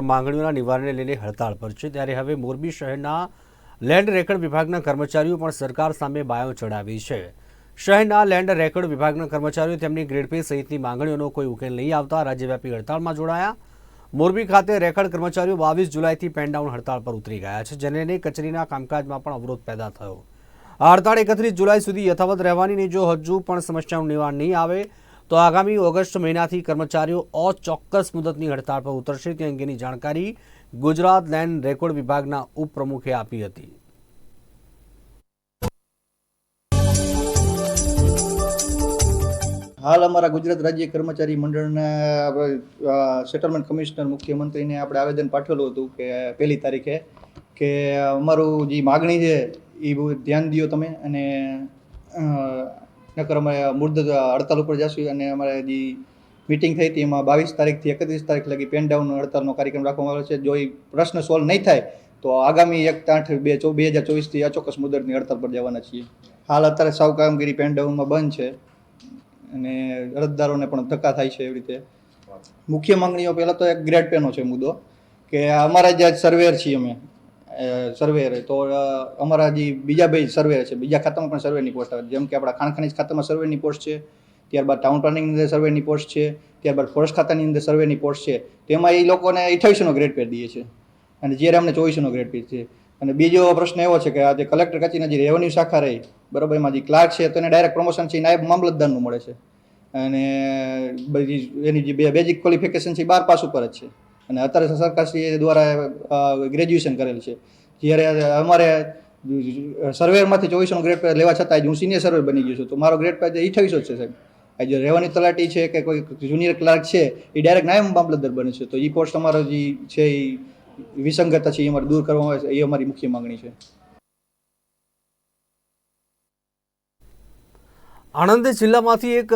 માંગણીઓના નિવારણને લઈને હડતાળ પર છે. ત્યારે હવે મોરબી શહેરના લેન્ડ રેકર્ડ વિભાગના કર્મચારીઓ પણ સરકાર સામે બાયો ચડાવી છે. શહેરના લેન્ડ રેકર્ડ વિભાગના કર્મચારીઓ તેમની ગ્રેડ સહિતની માંગણીઓનો કોઈ ઉકેલ નહીં આવતા રાજ્યવ્યાપી હડતાળમાં જોડાયા. મોરબી ખાતે રેકર્ડ કર્મચારીઓ બાવીસ જુલાઈથી પેનડાઉન હડતાળ પર ઉતરી ગયા છે, જેને લઈને કચેરીના કામકાજમાં પણ અવરોધ પેદા થયો. આ હડતાળ એકત્રીસ જુલાઈ સુધી યથાવત રહેવાની જો હજુ પણ સમસ્યાનું નિવારણ નહીં આવે તો આગામી ઓગસ્ટ મહિનાથી કર્મચારીઓ અચોક્કસ મુદતની હડતાળ પર ઉતરશે તે અંગેની જાણકારી ગુજરાત લેન્ડ રેકોર્ડ વિભાગના ઉપપ્રમુખે આપી હતી. હાલ અમારા ગુજરાત રાજ્ય કર્મચારી મંડળના સેટલમેન્ટ કમિશનર મુખ્યમંત્રીને આપણે આવેદન પાઠવેલું હતું કે પહેલી તારીખે કે અમારું જે માગણી છે, એ બહુ ધ્યાન દો તમે અને નકર અમે મુર્દ હડતાલ ઉપર જશું અને અમારે જે મિટિંગ થઈ હતી એમાં બાવીસ તારીખથી એકત્રીસ તારીખ લગી પેન ડાઉન હડતાલનો કાર્યક્રમ રાખવામાં આવ્યો છે. જો એ પ્રશ્ન સોલ્વ નહીં થાય, તો આગામી એક આઠ બે બે હજાર ચોવીસથી અચોક્કસ મુદતની હડતાલ પર જવાના છીએ. હાલ અત્યારે સાવ કામગીરી પેન ડાઉનમાં બંધ છે અને અરજદારોને પણ ધક્કા થાય છે એવી રીતે. મુખ્ય માંગણીઓ પહેલાં તો એક ગ્રેડ પેનો છે મુદ્દો, કે અમારા જે સર્વેર છીએ અમે સર્વેર તો અમારા જે બીજા બે સર્વેર છે, બીજા ખાતામાં પણ સર્વેની પોસ્ટ આવે. જેમ કે આપણા ખાણ ખનીજ ખાતામાં સર્વેની પોસ્ટ છે, ત્યારબાદ ટાઉન પ્લાનિંગની અંદર સર્વેની પોસ્ટ છે, ત્યારબાદ ફોરેસ્ટ ખાતાની અંદર સર્વેની પોસ્ટ છે. તેમાં એ લોકોને અઠ્યાવીસનો ગ્રેડ પેર દઈએ છે. અને જ્યારે અમને ચોવીસનો ગ્રેડ પે છે. અને બીજો પ્રશ્ન એવો છે કે આજે કલેક્ટર કચેરીના જે રેવન્યુ શાખા રહી, બરાબર, એમાં જે ક્લાર્ક છે, તો એને ડાયરેક્ટ પ્રમોશન છે, નાયબ મામલતદારનું મળે છે. અને બધી એની જે બેઝિક ક્વોલિફિકેશન છે બાર પાસ ઉપર જ છે. અને અત્યારે સરકારશ્રી દ્વારા ગ્રેજ્યુએશન કરેલ છે. જ્યારે અમારે સર્વેમાંથી ચોવીસોનો ગ્રેડ પર લેવા છતાં આજે હું સિનિયર સર્વે બની ગયો છું. તો મારો ગ્રેડ અઠ્યાવીસો જ છે, સાહેબ. આજે જે તલાટી છે કે કોઈ જુનિયર ક્લાર્ક છે, એ ડાયરેક્ટ નાયબ મામલતદાર બને છે. તો એ પોસ્ટ અમારો જે છે એ વિસંગતતા છે એ અમારે દૂર કરવામાં આવે છે. એ અમારી મુખ્ય માંગણી છે. આણંદ જિલ્લામાંથી એક